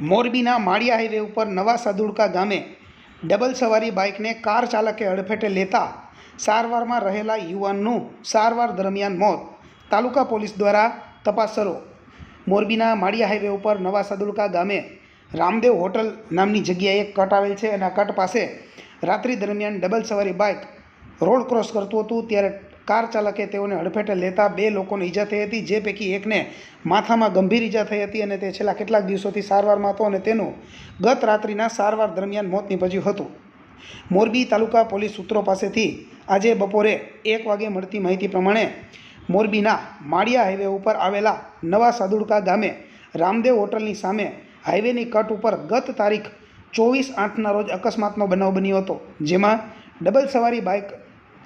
મોરબીના માળિયા હાઈવે ઉપર નવા સદુડકા ગામે ડબલ સવારી બાઇકને કાર ચાલકે અડફેટે લેતા સારવારમાં રહેલા યુવાનનું સારવાર દરમિયાન મોત. તાલુકા પોલીસ દ્વારા તપાસ શરૂ મોરબીના માળિયા હાઈવે ઉપર નવા સદુડકા ગામે રામદેવ હોટલ નામની જગ્યાએ કટ આવેલ છે અને આ કટ પાસે રાત્રિ દરમિયાન ડબલ સવારી બાઇક રોડ ક્રોસ કરતું હતું, ત્યારે કાર ચાલકે તેઓને હડફેટે લેતા બે લોકોને ઈજા થઈ હતી, જે પૈકી એકને માથામાં ગંભીર ઈજા થઈ હતી અને તે છેલ્લા કેટલાક દિવસોથી સારવારમાં હતો અને તેનું ગત રાત્રિના સારવાર દરમિયાન મોત નીપજ્યું હતું. મોરબી તાલુકા પોલીસ સૂત્રો પાસેથી આજે બપોરે એક વાગે મળતી માહિતી પ્રમાણે મોરબીના માળિયા હાઈવે ઉપર આવેલા નવા સાદુડકા ગામે રામદેવ હોટલની સામે હાઈવેની કટ ઉપર ગત તારીખ ચોવીસ આઠના રોજ અકસ્માતનો બનાવ બન્યો હતો, જેમાં ડબલ સવારી બાઇક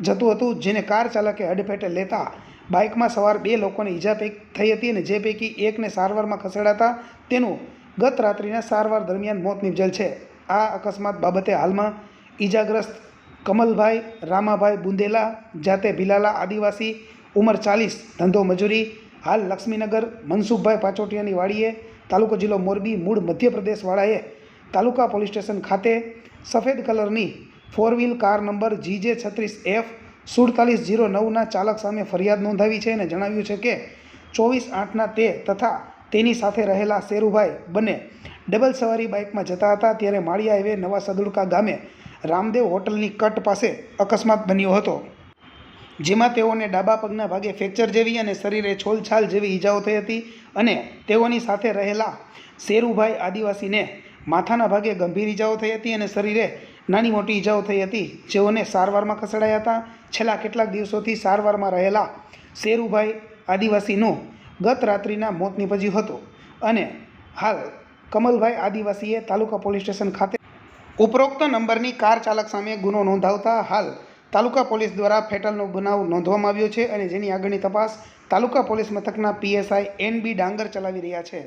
જતું હતું, જેને કાર ચાલકે અડફેટે લેતા બાઇકમાં સવાર બે લોકોને ઈજા થઈ હતી અને જે પૈકી એકને સારવારમાં ખસેડાતા તેનું ગત રાત્રિના સારવાર દરમિયાન મોત નિપજેલ છે. આ અકસ્માત બાબતે હાલમાં ઈજાગ્રસ્ત કમલભાઈ, રામાભાઈ બુંદેલા, જાતે ભીલાલા આદિવાસી, ઉંમર ચાલીસ, ધંધો મજૂરી, હાલ લક્ષ્મીનગર, મનસુખભાઈ પાચોટિયાની વાડીએ, તાલુકો જિલ્લો મોરબી, મૂળ મધ્યપ્રદેશવાળાએ તાલુકા પોલીસ સ્ટેશન ખાતે સફેદ કલરની four wheel car number GJ છત્રીસ એફ સુડતાલીસ જીરો નવના ચાલક સામે ફરિયાદ નોંધાવી છે અને જણાવ્યું છે કે ચોવીસ આઠના તે તથા તેની સાથે રહેલા શેરુભાઈ બંને ડબલ સવારી બાઇકમાં જતા હતા ત્યારે માળિયા હાઈવે નવા સદુડકા ગામે રામદેવ હોટલની કટ પાસે અકસ્માત બન્યો હતો. જેમાં તેઓને ડાબા પગના ભાગે ફ્રેક્ચર જેવી અને શરીરે છોલછાલ જેવી ઈજાઓ થઈ હતી અને તેઓની સાથે રહેલા શેરુભાઈ આદિવાસીને માથાના ભાગે ગંભીર ઈજાઓ થઈ હતી અને શરીરે નાની મોટી ઈજાઓ થઈ હતી. જેઓને સારવારમાં ખસેડાયા હતા. છેલ્લા કેટલાક દિવસોથી સારવારમાં રહેલા શેરુભાઈ આદિવાસીનું ગત રાત્રિના મોત નીપજ્યું હતું. અને હાલ કમલભાઈ આદિવાસીએ તાલુકા પોલીસ સ્ટેશન ખાતે ઉપરોક્ત નંબરની કાર ચાલક સામે ગુનો નોંધાવતા હાલ તાલુકા પોલીસ દ્વારા ફેટલનો બનાવ નોંધવામાં આવ્યો છે અને જેની આગળની તપાસ તાલુકા પોલીસ મથકના પીએસઆઈ એન બી ડાંગર ચલાવી રહ્યા છે.